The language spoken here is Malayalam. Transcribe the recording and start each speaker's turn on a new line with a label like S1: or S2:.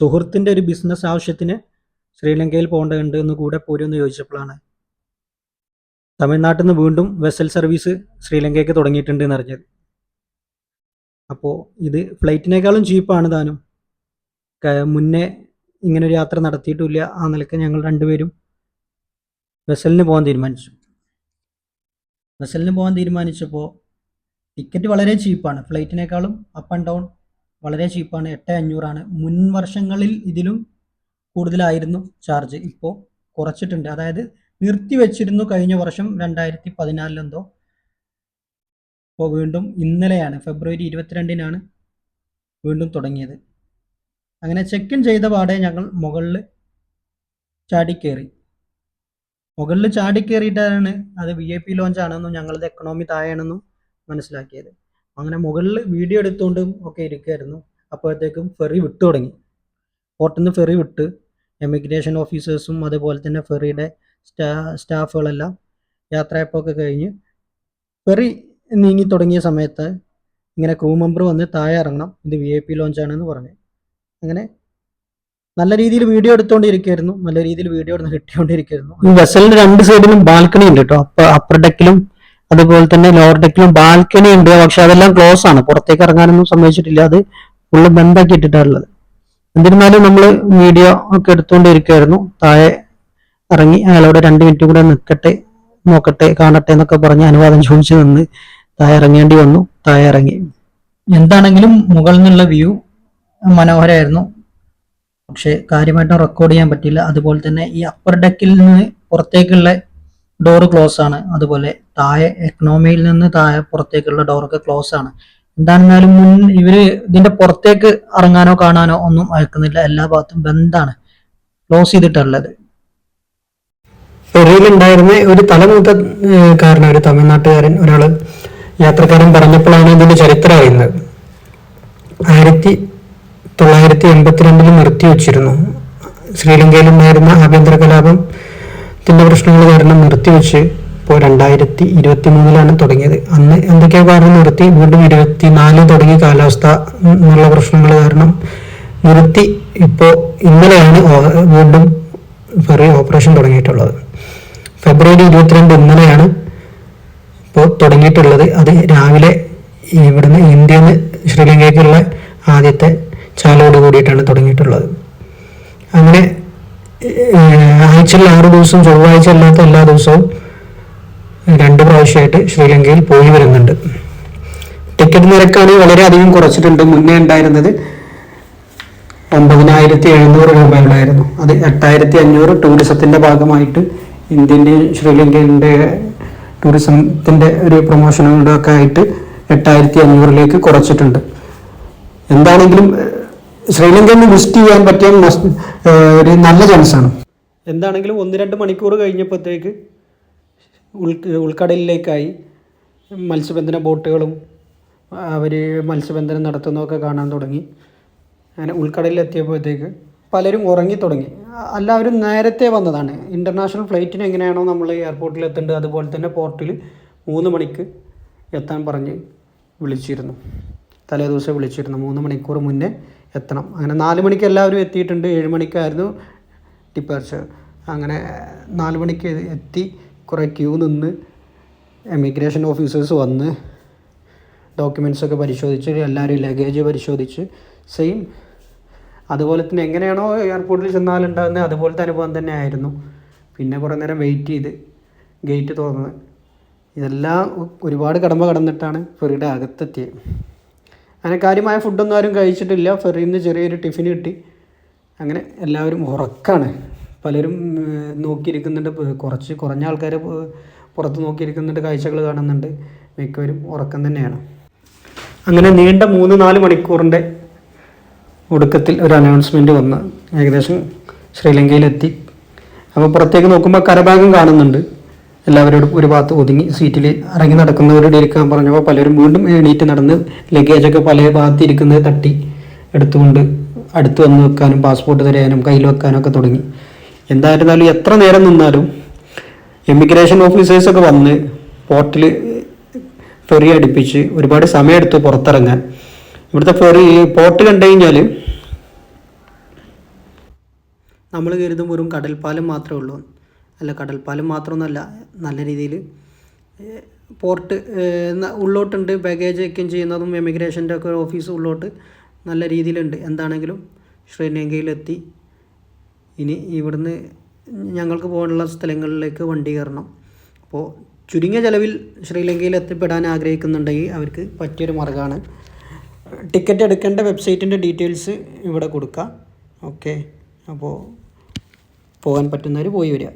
S1: സുഹൃത്തിന്റെ ഒരു ബിസിനസ് ആവശ്യത്തിന് ശ്രീലങ്കയിൽ പോകേണ്ടതുണ്ട് എന്ന് കൂടെ പോരുമെന്ന് ചോദിച്ചപ്പോഴാണ് തമിഴ്നാട്ടിൽ നിന്ന് വീണ്ടും വെസൽ സർവീസ് ശ്രീലങ്കയ്ക്ക് തുടങ്ങിയിട്ടുണ്ട് എന്ന് അറിഞ്ഞത്. അപ്പോൾ ഇത് ഫ്ലൈറ്റിനേക്കാളും ചീപ്പാണ് താനും. മുന്നേ ഇങ്ങനെ ഒരു യാത്ര നടത്തിയിട്ടില്ല ആ നിലയ്ക്ക് ഞങ്ങൾ രണ്ടുപേരും വെസലിന് പോകാൻ തീരുമാനിച്ചു. വെസലിന് പോകാൻ തീരുമാനിച്ചപ്പോൾ ടിക്കറ്റ് വളരെ ചീപ്പാണ് ഫ്ലൈറ്റിനേക്കാളും അപ്പ് ആൻഡ് ഡൗൺ വളരെ ചീപ്പാണ് എട്ട് അഞ്ഞൂറാണ്. മുൻ വർഷങ്ങളിൽ ഇതിലും കൂടുതലായിരുന്നു ചാർജ് ഇപ്പോൾ കുറച്ചിട്ടുണ്ട്. അതായത് നിർത്തി വെച്ചിരുന്നു കഴിഞ്ഞ വർഷം രണ്ടായിരത്തി പതിനാലിലെന്തോ ഇപ്പോൾ വീണ്ടും ഇന്നലെയാണ്. ഫെബ്രുവരി ഇരുപത്തിരണ്ടിനാണ് വീണ്ടും തുടങ്ങിയത്. അങ്ങനെ ചെക്ക് ഇൻ ചെയ്ത പാടെ ഞങ്ങൾ മുകളിൽ ചാടിക്കേറി മുകളിൽ ചാടിക്കേറിയിട്ടാണ് അത് വി ഐ പി ലോഞ്ച് ആണെന്നും ഞങ്ങളത് എക്കണോമി താഴെയാണെന്നും മനസ്സിലാക്കിയത്. അങ്ങനെ മുകളിൽ വീഡിയോ എടുത്തുകൊണ്ടും ഒക്കെ ഇരിക്കുമായിരുന്നു അപ്പോഴത്തേക്കും ഫെറി വിട്ടു തുടങ്ങി. പോർട്ടിൽ നിന്ന് ഫെറി വിട്ട് എമിഗ്രേഷൻ ഓഫീസേഴ്സും അതുപോലെ തന്നെ ഫെറിയുടെ സ്റ്റാ സ്റ്റാഫുകളെല്ലാം യാത്രയപ്പൊക്കെ കഴിഞ്ഞ് ഫെറി നീങ്ങി തുടങ്ങിയ സമയത്ത് ഇങ്ങനെ ക്രൂ മെമ്പർ വന്ന് താഴെ ഇറങ്ങണം. ഇത് വി ഐ പി ലോഞ്ചാണെന്ന് പറഞ്ഞു. അങ്ങനെ നല്ല രീതിയിൽ വീഡിയോ എടുത്തുകൊണ്ടിരിക്കുകയായിരുന്നു നല്ല രീതിയിൽ വീഡിയോ എടുത്ത് കിട്ടിക്കൊണ്ടിരിക്കുകയായിരുന്നു ഈ വെസലിന്റെ രണ്ട് സൈഡിലും ബാൽക്കണി ഉണ്ട് കേട്ടോ അപ്പ അപ്പർ ഡെക്കിലും അതുപോലെ തന്നെ ലോവർ ഡെക്കിലും ബാൽക്കണി ഉണ്ട്. പക്ഷെ അതെല്ലാം ക്ലോസ് ആണ്. പുറത്തേക്ക് ഇറങ്ങാനൊന്നും സമ്മതിച്ചിട്ടില്ല. അത് ഫുള്ള് ബന്ധാക്കി ഇട്ടിട്ടാണുള്ളത്. എന്നിരുന്നാലും നമ്മൾ വീഡിയോ ഒക്കെ എടുത്തുകൊണ്ടിരിക്കുകയായിരുന്നു താഴെ ഇറങ്ങി അയാളോട് രണ്ട് മിനിറ്റ് കൂടെ നിൽക്കട്ടെ നോക്കട്ടെ കാണട്ടെ എന്നൊക്കെ പറഞ്ഞ് അനുവാദം ചോദിച്ചു നിന്ന് താഴെ ഇറങ്ങേണ്ടി വന്നു. താഴെ ഇറങ്ങി. എന്താണെങ്കിലും മുകളിൽ നിന്നുള്ള വ്യൂ മനോഹരമായിരുന്നു. പക്ഷെ കാര്യമായിട്ടും റെക്കോർഡ് ചെയ്യാൻ പറ്റില്ല അതുപോലെ തന്നെ ഈ അപ്പർ ഡെക്കിൽ നിന്ന് പുറത്തേക്കുള്ള ഡോറ് ക്ലോസ് ആണ്. അതുപോലെ താഴെ എക്കണോമിയിൽ നിന്ന് താഴെ പുറത്തേക്കുള്ള ഡോറൊക്കെ ക്ലോസ് ആണ്. എന്താണെന്നാലും മുൻ ഇവർ ഇതിന്റെ പുറത്തേക്ക് ഇറങ്ങാനോ കാണാനോ ഒന്നും അയക്കുന്നില്ല. എല്ലാ ഭാഗത്തും ബന്ധാണ്. ക്ലോസ് ചെയ്തിട്ടുള്ളത്.
S2: പെറിയിലുണ്ടായിരുന്ന ഒരു തലമൂത്ത കാരണം ഒരു തമിഴ്നാട്ടുകാരൻ ഒരാൾ യാത്രക്കാരൻ പറഞ്ഞപ്പോഴാണ് ഇതിന്റെ ചരിത്രം അറിയുന്നത്. ആയിരത്തി തൊള്ളായിരത്തി എൺപത്തിരണ്ടിൽ നിർത്തി വെച്ചിരുന്നു ശ്രീലങ്കയിലുണ്ടായിരുന്ന ആഭ്യന്തര കലാപത്തിന്റെ പ്രശ്നങ്ങൾ കാരണം നിർത്തിവെച്ച് ഇപ്പോൾ രണ്ടായിരത്തി ഇരുപത്തി മൂന്നിലാണ് തുടങ്ങിയത്. അന്ന് എന്തൊക്കെയോ കാരണം നിർത്തി. വീണ്ടും ഇരുപത്തി നാല് തുടങ്ങി കാലാവസ്ഥ എന്നുള്ള പ്രശ്നങ്ങൾ കാരണം നിർത്തി. ഇപ്പോൾ ഇന്നലെയാണ് വീണ്ടും ഫെറി ഓപ്പറേഷൻ തുടങ്ങിയിട്ടുള്ളത്. ഫെബ്രുവരി ഇരുപത്തിരണ്ട് ഇന്നലെയാണ് ഇപ്പോൾ തുടങ്ങിയിട്ടുള്ളത്. അത് രാവിലെ ഇവിടുന്ന് ഇന്ത്യയിൽ നിന്ന് ശ്രീലങ്കയ്ക്കുള്ള ആദ്യത്തെ ചാലോട് കൂടിയിട്ടാണ് തുടങ്ങിയിട്ടുള്ളത്. അങ്ങനെ ആഴ്ചയിൽ ആറ് ദിവസം ചൊവ്വാഴ്ച അല്ലാത്ത എല്ലാ ദിവസവും രണ്ട് പ്രാവശ്യമായിട്ട് ശ്രീലങ്കയിൽ പോയി വരുന്നുണ്ട്. ടിക്കറ്റ് നിരക്കാണ് വളരെയധികം കുറച്ചിട്ടുണ്ട്. മുന്നേ ഉണ്ടായിരുന്നത് ഒമ്പതിനായിരത്തി എഴുന്നൂറ് രൂപയുണ്ടായിരുന്നു. അത് എട്ടായിരത്തി അഞ്ഞൂറ് ടൂറിസത്തിന്റെ ഭാഗമായിട്ട് ഇന്ത്യന്റെയും ശ്രീലങ്കയുടെ ടൂറിസത്തിന്റെ ഒരു പ്രൊമോഷനുകളുടെ ഒക്കെ ആയിട്ട് എട്ടായിരത്തി അഞ്ഞൂറിലേക്ക് കുറച്ചിട്ടുണ്ട്. എന്താണെങ്കിലും ശ്രീലങ്കയിൽ വിസിറ്റ് ചെയ്യാൻ പറ്റിയ ഒരു നല്ല ചാൻസാണ്
S1: എന്താണെങ്കിലും ഒന്ന് രണ്ട് മണിക്കൂർ കഴിഞ്ഞപ്പോഴത്തേക്ക് ഉൾ ഉൾക്കടലിലേക്കായി മത്സ്യബന്ധന ബോട്ടുകളും അവർ മത്സ്യബന്ധനം നടത്തുന്നതൊക്കെ കാണാൻ തുടങ്ങി. അങ്ങനെ ഉൾക്കടലിലെത്തിയപ്പോഴത്തേക്ക് പലരും ഉറങ്ങി തുടങ്ങി. എല്ലാവരും നേരത്തെ വന്നതാണ്. ഇന്റർനാഷണൽ ഫ്ലൈറ്റിന് എങ്ങനെയാണോ നമ്മൾ എയർപോർട്ടിൽ എത്തേണ്ടത് അതുപോലെ തന്നെ പോർട്ടിൽ മൂന്ന് മണിക്ക് എത്താൻ പറഞ്ഞ് വിളിച്ചിരുന്നു. തലേ ദിവസം വിളിച്ചിരുന്നു. മൂന്ന് മണിക്കൂർ മുന്നേ എത്തണം. അങ്ങനെ നാല് മണിക്ക് എല്ലാവരും എത്തിയിട്ടുണ്ട്. ഏഴ് മണിക്കായിരുന്നു ഡിപ്പാർച്ചർ അങ്ങനെ നാല് മണിക്ക് എത്തി കുറേ ക്യൂ നിന്ന് എമിഗ്രേഷൻ ഓഫീസേഴ്സ് വന്ന് ഡോക്യുമെൻസൊക്കെ പരിശോധിച്ച് എല്ലാവരും ലഗേജ് പരിശോധിച്ച് സെയിം അതുപോലെ തന്നെ എങ്ങനെയാണോ എയർപോർട്ടിൽ ചെന്നാലുണ്ടാകുന്നത് അതുപോലത്തെ അനുഭവം തന്നെ ആയിരുന്നു. പിന്നെ കുറേ നേരം വെയിറ്റ് ചെയ്ത് ഗേറ്റ് തുറന്ന്. ഇതെല്ലാം ഒരുപാട് കടമ്പ കടന്നിട്ടാണ് ഫെറിയുടെ അകത്തെത്തിയത്. അങ്ങനെ കാര്യമായ ഫുഡൊന്നും ആരും കഴിച്ചിട്ടില്ല. ഫെറിയിൽ നിന്ന് ചെറിയൊരു ടിഫിൻ കിട്ടി. അങ്ങനെ എല്ലാവരും ഉറക്കാണ്. പലരും നോക്കിയിരിക്കുന്നുണ്ട്. കുറച്ച് കുറഞ്ഞ ആൾക്കാർ പുറത്ത് നോക്കിയിരിക്കുന്നുണ്ട്. കാഴ്ചകൾ കാണുന്നുണ്ട്. മിക്കവരും ഉറക്കം തന്നെയാണ്. അങ്ങനെ നീണ്ട മൂന്ന് നാല് മണിക്കൂറിന്റെ ഒടുക്കത്തിൽ ഒരു അനൗൺസ്മെന്റ് വന്ന് ഏകദേശം ശ്രീലങ്കയിലെത്തി. അപ്പോൾ പുറത്തേക്ക് നോക്കുമ്പോൾ കരഭാഗം കാണുന്നുണ്ട്. എല്ലാവരോടും ഒരു ഭാഗത്ത് ഒതുങ്ങി സീറ്റിൽ ഇറങ്ങി നടക്കുന്നവരോട് ഇരിക്കാൻ പറഞ്ഞപ്പോൾ പലരും വീണ്ടും എണീറ്റ് നടന്ന് ലഗേജൊക്കെ പല ഭാഗത്ത് ഇരിക്കുന്നത് തട്ടി എടുത്തുകൊണ്ട് അടുത്ത് വന്ന് വെക്കാനും പാസ്പോർട്ട് തരാനും കയ്യിൽ വെക്കാനും ഒക്കെ തുടങ്ങി എന്തായിരുന്നാലും എത്ര നേരം നിന്നാലും എമിഗ്രേഷൻ ഓഫീസേഴ്സൊക്കെ വന്ന് പോർട്ടിൽ ഫെറി അടുപ്പിച്ച് ഒരുപാട് സമയമെടുത്തു പുറത്തിറങ്ങാൻ ഇവിടുത്തെ ഫെറി പോർട്ട് കണ്ടു കഴിഞ്ഞാൽ നമ്മൾ കരുതും വെറും കടൽപ്പാലം മാത്രമേ ഉള്ളൂ. അല്ല കടൽപ്പാലം മാത്രമൊന്നുമല്ല നല്ല രീതിയിൽ പോർട്ട് ഉള്ളോട്ടുണ്ട് ബാഗേജ് ചെക്കിൻ ചെയ്യുന്നതും എമിഗ്രേഷന്റെ ഒക്കെ ഓഫീസ് ഉള്ളോട്ട് നല്ല രീതിയിലുണ്ട്. എന്താണെങ്കിലും ശ്രീലങ്കയിലെത്തി. ഇനി ഇവിടുന്ന് ഞങ്ങൾക്ക് പോകാനുള്ള സ്ഥലങ്ങളിലേക്ക് വണ്ടി കയറണം. അപ്പോൾ ചുരുങ്ങിയ ചിലവിൽ ശ്രീലങ്കയിൽ എത്തിപ്പെടാൻ ആഗ്രഹിക്കുന്നുണ്ടെങ്കിൽ അവർക്ക് പറ്റിയൊരു മാർഗമാണ് ടിക്കറ്റ് എടുക്കേണ്ട വെബ്സൈറ്റിന്റെ ഡീറ്റെയിൽസ് ഇവിടെ കൊടുക്കാം. ഓക്കെ. അപ്പോൾ പോകാൻ പറ്റുന്നവർ പോയി വരിക.